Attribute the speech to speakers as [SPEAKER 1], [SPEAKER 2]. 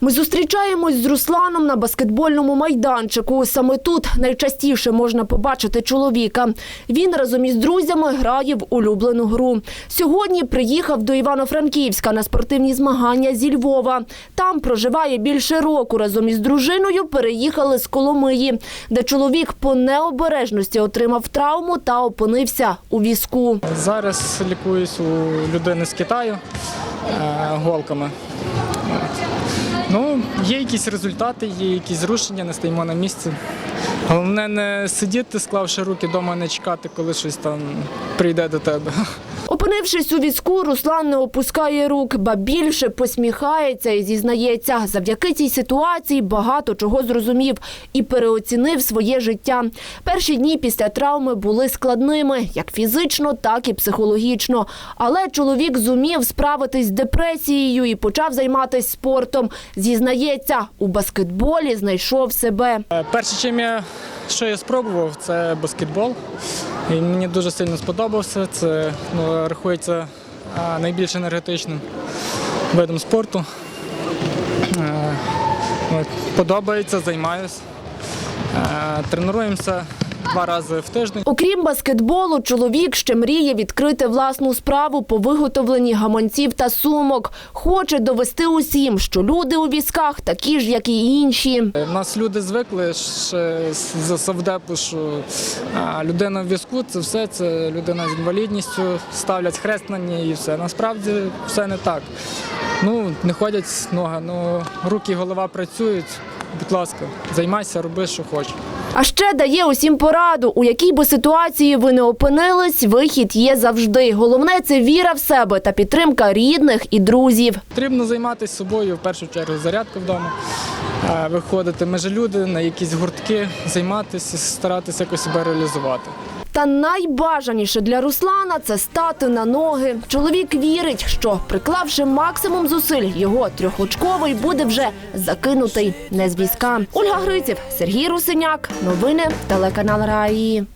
[SPEAKER 1] Ми зустрічаємось з Русланом на баскетбольному майданчику. Саме тут найчастіше можна побачити чоловіка. Він разом із друзями грає в улюблену гру. Сьогодні приїхав до Івано-Франківська на спортивні змагання зі Львова. Там проживає більше року. Разом із дружиною переїхали з Коломиї, де чоловік по необережності отримав травму та опинився у візку.
[SPEAKER 2] Зараз лікуюсь у людини з Китаю е, голками. Ну, є якісь результати, є якісь зрушення, не стоїмо на місці. Головне не сидіти, склавши руки вдома, не чекати, коли щось там прийде до тебе.
[SPEAKER 1] Опинившись у візку, Руслан не опускає рук, ба більше посміхається і зізнається. Завдяки цій ситуації багато чого зрозумів і переоцінив своє життя. Перші дні після травми були складними, як фізично, так і психологічно. Але чоловік зумів справитись з депресією і почав займатися спортом. Зізнається, у баскетболі знайшов себе.
[SPEAKER 2] Е, Перше, чим я що я спробував, це баскетбол. І мені дуже сильно сподобався. Це ну, рахується найбільш енергетичним видом спорту. Е, подобається, займаюся. Е, Тренуємося два рази в тиждень.
[SPEAKER 1] Окрім баскетболу, чоловік ще мріє відкрити власну справу по виготовленні гаманців та сумок. Хоче довести усім, що люди у візках такі ж, як і інші.
[SPEAKER 2] У Е, нас люди звикли ще з совдепу, що людина в візку це все, це людина з інвалідністю, ставлять хрест на ній і все. Насправді все не так. Ну, не ходять ноги, ну руки і голова працюють. Будь ласка, займайся, роби, що хочеш.
[SPEAKER 1] А ще дає усім пораду, у якій би ситуації ви не опинились, вихід є завжди. Головне це віра в себе та підтримка рідних і друзів.
[SPEAKER 2] Потрібно займатися собою в першу чергу зарядка вдома, виходити межі люди на якісь гуртки, займатися, старатися якось себе реалізувати.
[SPEAKER 1] Та найбажаніше для Руслана це стати на ноги. Чоловік вірить, що приклавши максимум зусиль, його трьохочковий буде вже закинутий не з війська. Ольга Гриців, Сергій Русиняк. Новини телеканал Раї.